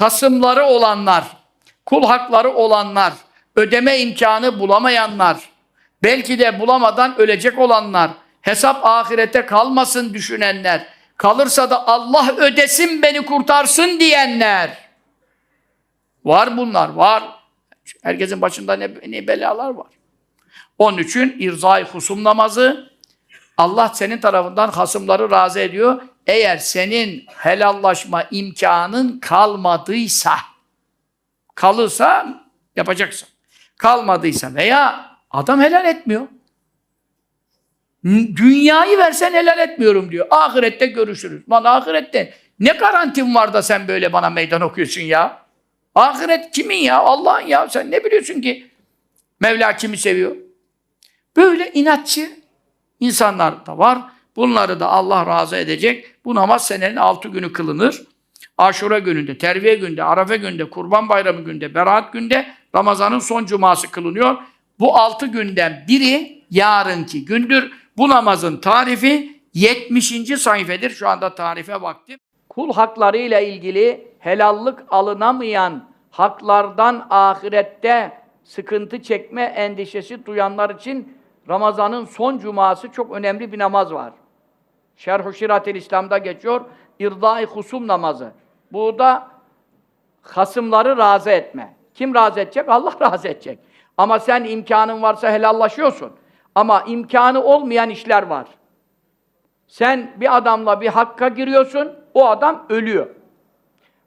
hasımları olanlar, kul hakları olanlar, ödeme imkanı bulamayanlar, belki de bulamadan ölecek olanlar, hesap ahirete kalmasın düşünenler, kalırsa da Allah ödesin beni kurtarsın diyenler. Var bunlar, var. Herkesin başında ne, ne belalar var. Onun için irzai husum namazı, Allah senin tarafından hasımları razı ediyor. Eğer senin helallaşma imkanın kalmadıysa, kalırsa yapacaksın. Kalmadıysa veya adam helal etmiyor. Dünyayı versen helal etmiyorum diyor. Ahirette görüşürüz. Lan ahirette ne garantin var da sen böyle bana meydan okuyorsun ya? Ahiret kimin ya? Allah'ın ya. Sen ne biliyorsun ki? Mevla kimi seviyor? Böyle inatçı insanlar da var. Bunları da Allah razı edecek. Bu namaz senenin altı günü kılınır. Aşura gününde, terviye günde, arafe günde, kurban bayramı günde, beraat günde, Ramazan'ın son cuması kılınıyor. Bu altı günden biri yarınki gündür. Bu namazın tarifi 70. sayfedir. Şu anda tarife vaktim. Kul haklarıyla ilgili helallık alınamayan haklardan ahirette sıkıntı çekme endişesi duyanlar için Ramazan'ın son cuması çok önemli bir namaz var. Şerh-ü Şiratil İslam'da geçiyor. İrdai husum namazı. Bu da hasımları razı etme. Kim razı edecek? Allah razı edecek. Ama sen imkanın varsa helallaşıyorsun. Ama imkanı olmayan işler var. Sen bir adamla bir hakka giriyorsun, o adam ölüyor.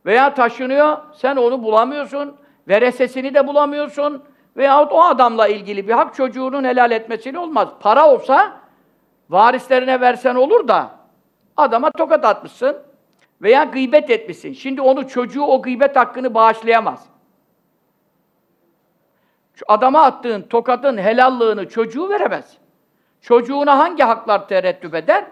Veya taşınıyor, sen onu bulamıyorsun, veresesini de bulamıyorsun. Veyahut o adamla ilgili bir hak çocuğunun helal etmesiyle olmaz. Para olsa varislerine versen olur da adama tokat atmışsın veya gıybet etmişsin. Şimdi onu çocuğu o gıybet hakkını bağışlayamaz. Şu adama attığın tokatın helallığını çocuğu veremez. Çocuğuna hangi haklar tereddüt eder?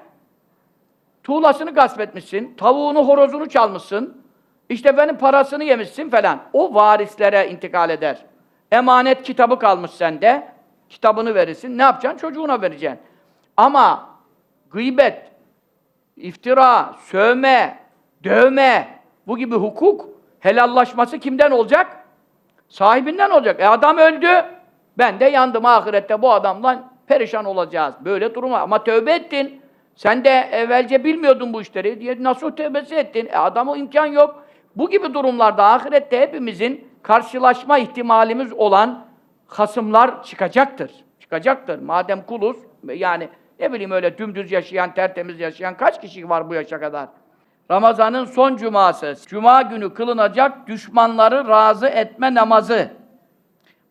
Tuğlasını gasp etmişsin, tavuğunu, horozunu çalmışsın, işte benim parasını yemişsin falan. O varislere intikal eder. Emanet kitabı kalmış sende, kitabını verirsin. Ne yapacaksın? Çocuğuna vereceksin. Ama gıybet, iftira, sövme, dövme, bu gibi hukuk helallaşması kimden olacak? Sahibinden olacak. E adam öldü. Ben de yandım ahirette bu adamdan perişan olacağız. Böyle duruma. Ama tövbe ettin. Sen de evvelce bilmiyordun bu işleri diye nasıl tövbesi ettin? E adamı imkan yok. Bu gibi durumlarda ahirette hepimizin karşılaşma ihtimalimiz olan hasımlar çıkacaktır. Çıkacaktır. Madem kuluz, yani ne bileyim öyle dümdüz yaşayan, tertemiz yaşayan kaç kişi var bu yaşa kadar? Ramazan'ın son cuması, cuma günü kılınacak düşmanları razı etme namazı.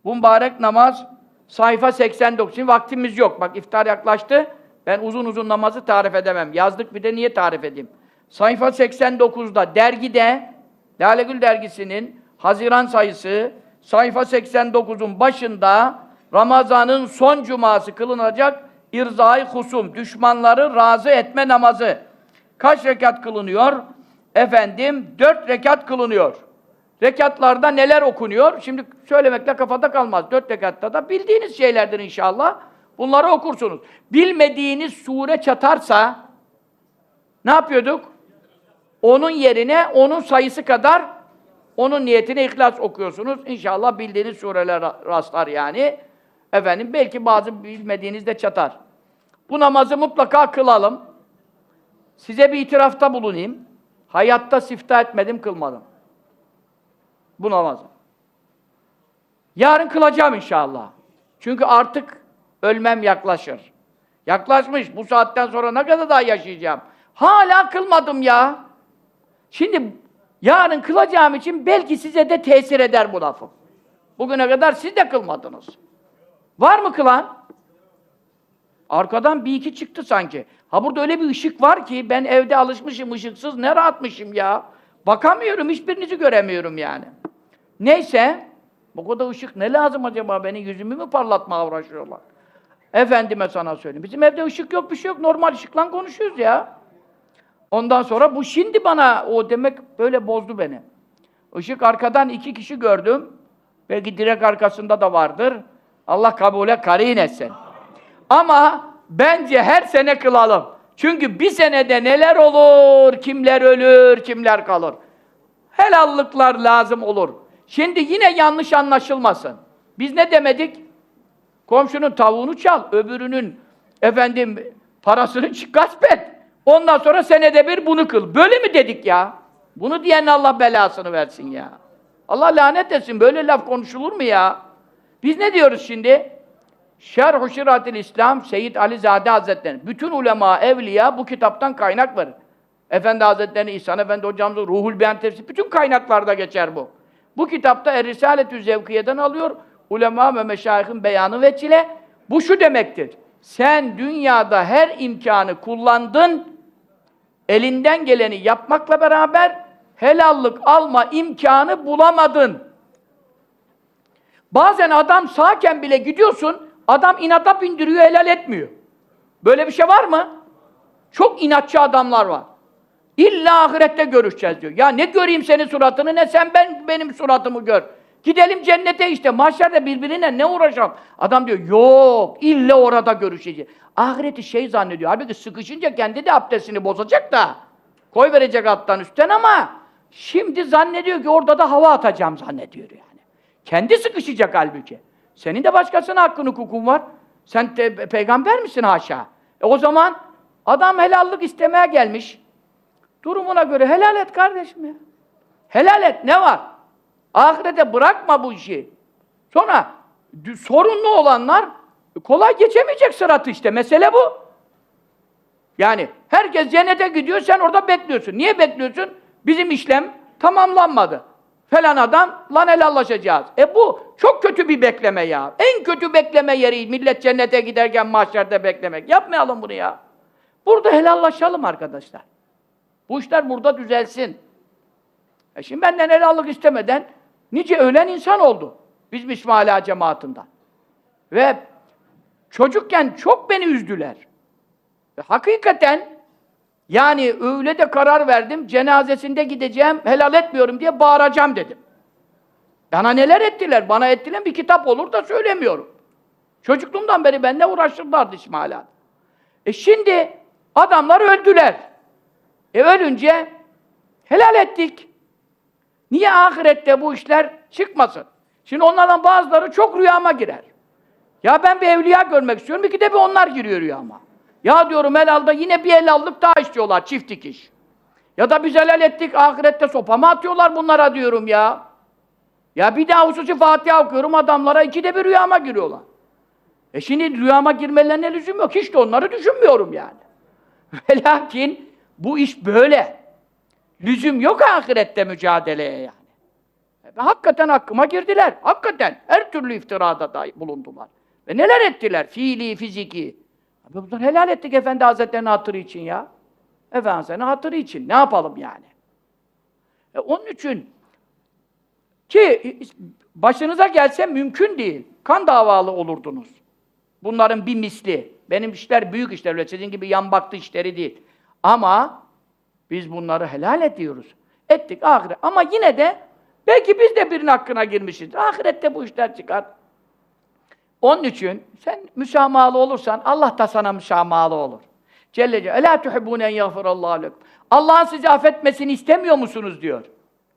Bu mübarek namaz sayfa 89. Şimdi vaktimiz yok. Bak iftar yaklaştı. Ben uzun uzun namazı tarif edemem. Yazdık bir de niye tarif edeyim? Sayfa 89'da dergide Lale Gül dergisinin Haziran sayısı sayfa 89'un başında Ramazan'ın son cuması kılınacak irzai husum, düşmanları razı etme namazı. Kaç rekat kılınıyor? Efendim, dört rekat kılınıyor. Rekatlarda neler okunuyor? Şimdi söylemekle kafada kalmaz. Dört rekatta da bildiğiniz şeylerdir inşallah. Bunları okursunuz. Bilmediğiniz sure çatarsa ne yapıyorduk? Onun yerine onun sayısı kadar onun niyetine ihlas okuyorsunuz. İnşallah bildiğiniz sureler rastlar yani. Efendim belki bazı bilmediğiniz de çatar. Bu namazı mutlaka kılalım. Size bir itirafta bulunayım. Hayatta sifta etmedim, kılmadım. Bu namazı. Yarın kılacağım inşallah. Çünkü artık ölmem yaklaşır. Yaklaşmış. Bu saatten sonra ne kadar daha yaşayacağım? Hala kılmadım ya. Şimdi yarın kılacağım için belki size de tesir eder bu lafım. Bugüne kadar siz de kılmadınız. Var mı kılan? Arkadan bir iki çıktı sanki. Ha burada öyle bir ışık var ki ben evde alışmışım ışıksız ne rahatmışım ya. Bakamıyorum hiçbirinizi göremiyorum yani. Neyse bu kadar ışık ne lazım acaba beni yüzümü mü parlatmaya uğraşıyorlar? Efendime sana söyleyeyim. Bizim evde ışık yok bir şey yok normal ışıkla konuşuyoruz ya. Ondan sonra bu şimdi bana o demek böyle bozdu beni. Işık arkadan iki kişi gördüm. Belki direk arkasında da vardır. Allah kabule karin etsin. Ama bence her sene kılalım. Çünkü bir senede neler olur, kimler ölür, kimler kalır. Helallıklar lazım olur. Şimdi yine yanlış anlaşılmasın. Biz ne demedik? Komşunun tavuğunu çal, öbürünün efendim parasını gasp et. Ondan sonra senede bir bunu kıl. Böyle mi dedik ya? Bunu diyen Allah belasını versin ya. Allah lanet etsin. Böyle laf konuşulur mu ya? Biz ne diyoruz şimdi? Şerh-ü Şiratil İslam Seyyid Ali Zade Hazretleri. Bütün ulema, evliya bu kitaptan kaynak verir. Efendi Hazretleri, İhsan Efendi hocamız, Ruhul Beyan Tefsiri, bütün kaynaklarda geçer bu. Bu kitapta Er-Risaletü Zevkiye'den alıyor. Ulema ve meşayihin beyanı ve çile. Bu şu demektir. Sen dünyada her imkanı kullandın, elinden geleni yapmakla beraber helallık alma imkanı bulamadın. Bazen adam sağken bile gidiyorsun, adam inata bindiriyor, helal etmiyor. Böyle bir şey var mı? Çok inatçı adamlar var. İlla ahirette görüşeceğiz diyor. Ya ne göreyim senin suratını ne sen ben benim suratımı gör. Gidelim cennete işte. Mahşerde birbirine ne uğraşalım? Adam diyor yok illa orada görüşeceğiz. Ahireti şey zannediyor. Halbuki sıkışınca kendi de abdestini bozacak da. Koy verecek alttan üstten ama şimdi zannediyor ki orada da hava atacağım zannediyor yani. Kendi sıkışacak halbuki. Senin de başkasına hakkın hukukun var. Sen te- peygamber misin haşa? E o zaman adam helallik istemeye gelmiş. Durumuna göre helal et kardeşim ya. Helal et ne var? Ahirete bırakma bu işi. Sonra sorunlu olanlar kolay geçemeyecek sıratı işte. Mesele bu. Yani herkes cennete gidiyor, sen orada bekliyorsun. Niye bekliyorsun? Bizim işlem tamamlanmadı. Falan adam, lan helallaşacağız. E bu çok kötü bir bekleme ya. En kötü bekleme yeri millet cennete giderken mahşerde beklemek. Yapmayalım bunu ya. Burada helallaşalım arkadaşlar. Bu işler burada düzelsin. E şimdi benden helallik istemeden nice ölen insan oldu. Biz Mişmala cemaatinden. Ve çocukken çok beni üzdüler. Ve hakikaten yani öyle de karar verdim, cenazesinde gideceğim, helal etmiyorum diye bağıracağım dedim. Bana neler ettiler? Bana ettilen bir kitap olur da söylemiyorum. Çocukluğumdan beri benimle uğraşırlardı İsmail'a. E şimdi adamlar öldüler. E ölünce helal ettik. Niye ahirette bu işler çıkmasın? Şimdi onlardan bazıları çok rüyama girer. Ya ben bir evliya görmek istiyorum, iki de bir onlar giriyor rüyama. Ya diyorum helalda yine bir helallık daha istiyorlar, çift dikiş. Ya da biz helal ettik, ahirette sopa mı atıyorlar bunlara diyorum ya. Ya bir daha hususi Fatiha okuyorum, adamlara ikide bir rüyama giriyorlar. E şimdi rüyama girmelerine lüzum yok, hiç de onları düşünmüyorum yani. Ve lakin bu iş böyle. Lüzum yok ahirette mücadeleye yani. E, hakikaten hakkıma girdiler. Hakikaten her türlü iftirada da bulundular. Ve neler ettiler? Fiili, fiziki. Abi bunlar helal ettik Efendi Hazretleri'nin hatırı için ya. Efendi Hazretleri'nin hatırı için. Ne yapalım yani? E, onun için ki başınıza gelse mümkün değil. Kan davalı olurdunuz. Bunların bir misli. Benim işler büyük işler. Öyle sizin gibi yan baktı işleri değil. Ama biz bunları helal ediyoruz. Ettik ahiret. Ama yine de belki biz de birinin hakkına girmişiz. Ahirette bu işler çıkar. Onun için sen müsamahalı olursan Allah da sana müsamahalı olur. Celle Celle. Ela tuhibbune en yagfirallahu lekum. Allah'ın sizi affetmesini istemiyor musunuz diyor.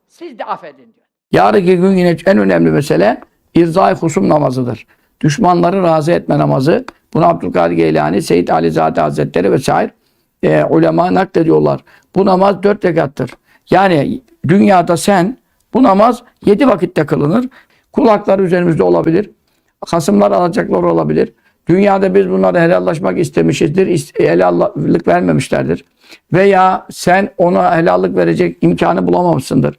Siz de affedin diyor. Yarınki gün yine en önemli mesele irzai husum namazıdır. Düşmanları razı etme namazı. Bunu Abdülkadir Geylani, Seyyid Ali Zade Hazretleri vesaire e, ulema naklediyorlar. Bu namaz dört rekattır. Yani dünyada sen bu namaz yedi vakitte kılınır. Kulaklar üzerimizde olabilir. Hasımlar alacaklar olabilir. Dünyada biz bunları helallaşmak istemişizdir. is- Helallik vermemişlerdir. Veya sen ona helallik verecek imkanı bulamamışsındır.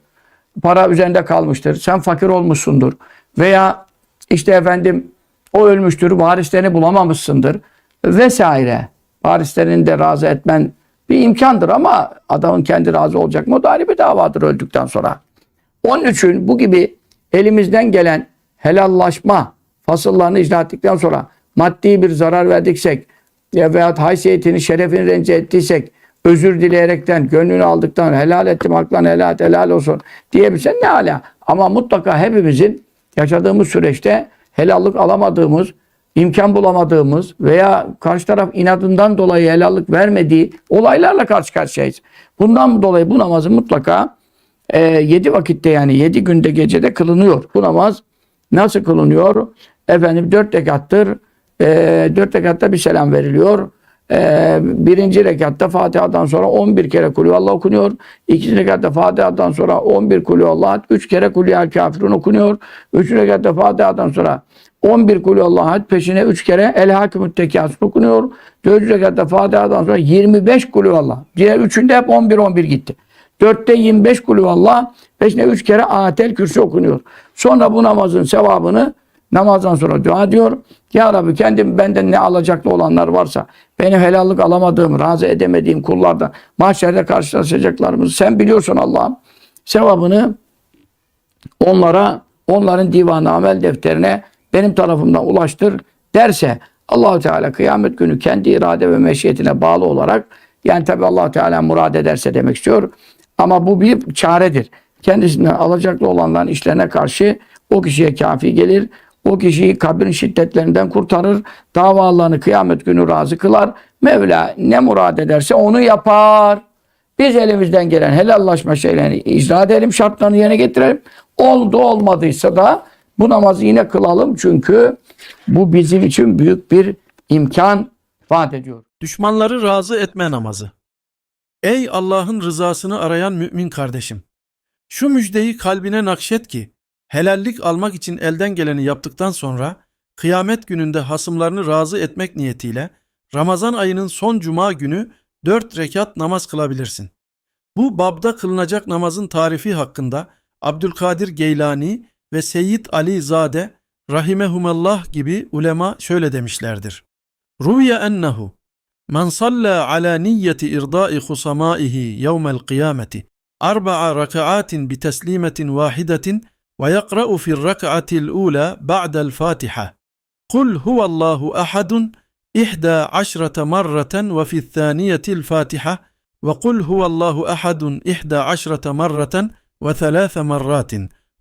Para üzerinde kalmıştır. Sen fakir olmuşsundur. Veya işte efendim o ölmüştür. Varislerini bulamamışsındır. Vesaire. Varislerini de razı etmen bir imkandır ama adamın kendi razı olacak mı? O da ayrı bir davadır öldükten sonra. Onun için bu gibi elimizden gelen helallaşma fasıllarını icra ettikten sonra maddi bir zarar verdiksek ya veyahut haysiyetini, şerefini rencide ettiysek özür dileyerekten, gönlünü aldıktan helal ettim haklan helal et, helal olsun diyebilsen ne hala. Ama mutlaka hepimizin yaşadığımız süreçte helallik alamadığımız, imkan bulamadığımız veya karşı taraf inadından dolayı helallik vermediği olaylarla karşı karşıyayız. Bundan dolayı bu namazı mutlaka e, vakitte yani yedi günde gecede kılınıyor. Bu namaz nasıl kılınıyor? Efendim dört rekattır. E, dört rekatta bir selam veriliyor. E, birinci rekatta Fatiha'dan sonra 11 kere kulü Allah okunuyor. İkinci rekatta Fatiha'dan sonra 11 kulü Allah, 3 kere kulü el kafirun okunuyor. Üçüncü rekatta Fatiha'dan sonra 11 kulü Allah peşine 3 kere el hakimut tekasür okunuyor. Dördüncü rekatta Fatiha'dan sonra 25 kulü Allah. Diğer üçünde hep 11 11 gitti. Dörtte 25 kulü Allah peşine 3 kere atel kürsü okunuyor. Sonra bu namazın sevabını namazdan sonra dua diyor. Ya Rabbi kendim benden ne alacaklı olanlar varsa benim helallik alamadığım, razı edemediğim kullardan mahşerde karşılaşacaklarımızı sen biliyorsun Allah'ım. Sevabını onlara, onların divanı amel defterine benim tarafımdan ulaştır derse Allahu Teala kıyamet günü kendi irade ve meşiyetine bağlı olarak yani tabi allah Teala murad ederse demek istiyor. Ama bu bir çaredir. Kendisinden alacaklı olanların işlerine karşı o kişiye kafi gelir. O kişiyi kabrin şiddetlerinden kurtarır. Davalarını kıyamet günü razı kılar. Mevla ne murad ederse onu yapar. Biz elimizden gelen helallaşma şeylerini icra edelim, şartlarını yerine getirelim. Oldu olmadıysa da bu namazı yine kılalım çünkü bu bizim için büyük bir imkan vaat ediyor. Düşmanları razı etme namazı. Ey Allah'ın rızasını arayan mümin kardeşim! Şu müjdeyi kalbine nakşet ki, helallik almak için elden geleni yaptıktan sonra kıyamet gününde hasımlarını razı etmek niyetiyle Ramazan ayının son cuma günü 4 rekat namaz kılabilirsin. Bu babda kılınacak namazın tarifi hakkında Abdülkadir Geylani ve Seyyid Ali Zade rahimehumallah gibi ulema şöyle demişlerdir. Ruya ennehu men salla ala niyyeti irdai husamaihi yevmel kıyameti arba'a rakaatin bi teslimetin vahidetin ويقرأ في الركعة الأولى بعد الفاتحة. قل هو الله أحد إحدى عشرة مرة وفي الثانية الفاتحة وقل هو الله أحد إحدى عشرة مرة وثلاث مرات.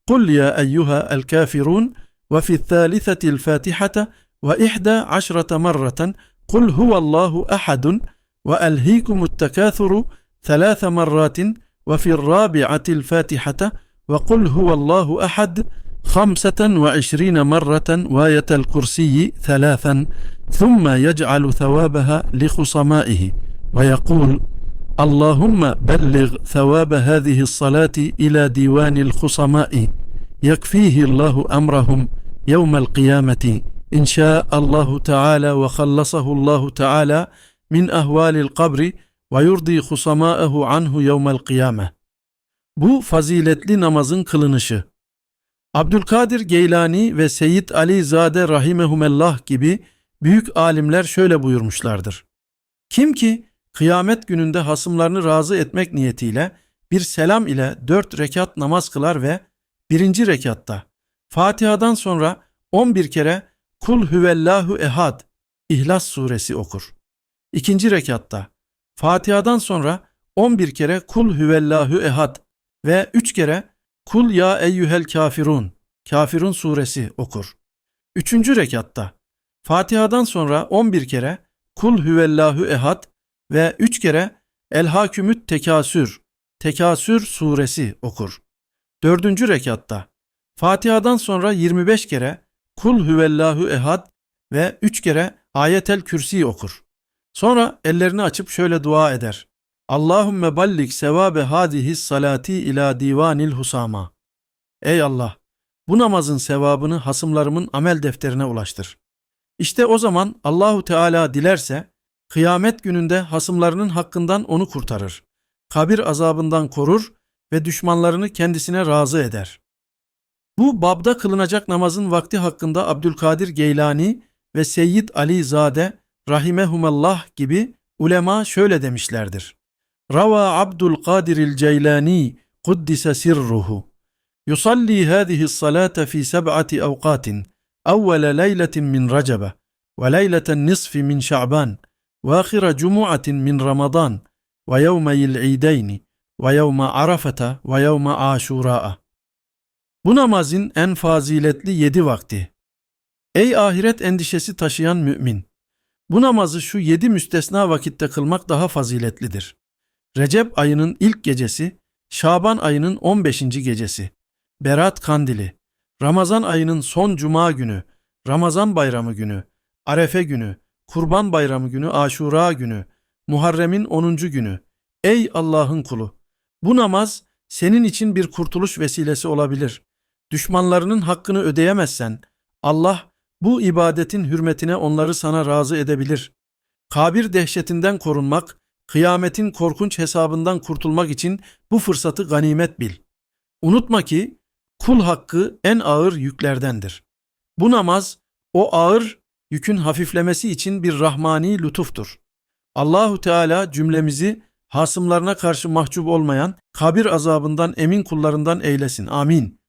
قل يا أيها الكافرون وفي الثالثة الفاتحة وإحدى عشرة مرة قل هو الله أحد وألهيكم التكاثر ثلاث مرات وفي الرابعة الفاتحة وقل هو الله أحد خمسة وعشرين مرة وآية الكرسي ثلاثا ثم يجعل ثوابها لخصمائه ويقول اللهم بلغ ثواب هذه الصلاة إلى ديوان الخصماء يكفيه الله أمرهم يوم القيامة إن شاء الله تعالى وخلصه الله تعالى من أهوال القبر ويرضي خصماءه عنه يوم القيامة Bu faziletli namazın kılınışı. Abdülkadir Geylani ve Seyyid Ali Zade Rahimehumellah gibi büyük alimler şöyle buyurmuşlardır. Kim ki kıyamet gününde hasımlarını razı etmek niyetiyle bir selam ile dört rekat namaz kılar ve birinci rekatta Fatiha'dan sonra 11 kere Kul huvellahu ehad İhlas suresi okur. İkinci rekatta Fatiha'dan sonra 11 kere Kul huvellahu ehad ve 3 kere Kul ya eyyuhel kafirun Kafirun suresi okur. Üçüncü rekatta Fatiha'dan sonra 11 kere Kul huvellahu ehad ve 3 kere El Hakümüt Tekasür Tekasür suresi okur. Dördüncü rekatta Fatiha'dan sonra 25 kere Kul huvellahu ehad ve 3 kere Ayetel Kürsi okur. Sonra ellerini açıp şöyle dua eder. Allahümme ballik sevabe hadihi salati ila divanil husama. Ey Allah! Bu namazın sevabını hasımlarımın amel defterine ulaştır. İşte o zaman Allahu Teala dilerse kıyamet gününde hasımlarının hakkından onu kurtarır. Kabir azabından korur ve düşmanlarını kendisine razı eder. Bu babda kılınacak namazın vakti hakkında Abdülkadir Geylani ve Seyyid Ali Zade rahimehumallah gibi ulema şöyle demişlerdir. Sirruhu yusalli hadihi salate fi seb'ati avqatin evvele leyletin min recebe ve leyleten nisfi min şa'ban ve ahire cumu'atin min ramazan ve yevmeyil ideyni ve yevme arafete ve yevme aşura'a. Bu namazın en faziletli yedi vakti. Ey ahiret endişesi taşıyan mümin! Bu namazı şu yedi müstesna vakitte kılmak daha faziletlidir. Recep ayının ilk gecesi, Şaban ayının 15. gecesi, Berat Kandili, Ramazan ayının son cuma günü, Ramazan bayramı günü, Arefe günü, Kurban bayramı günü, Aşura günü, Muharrem'in 10. günü. Ey Allah'ın kulu! Bu namaz senin için bir kurtuluş vesilesi olabilir. Düşmanlarının hakkını ödeyemezsen Allah bu ibadetin hürmetine onları sana razı edebilir. Kabir dehşetinden korunmak, kıyametin korkunç hesabından kurtulmak için bu fırsatı ganimet bil. Unutma ki kul hakkı en ağır yüklerdendir. Bu namaz o ağır yükün hafiflemesi için bir rahmani lütuftur. Allahu Teala cümlemizi hasımlarına karşı mahcup olmayan kabir azabından emin kullarından eylesin. Amin.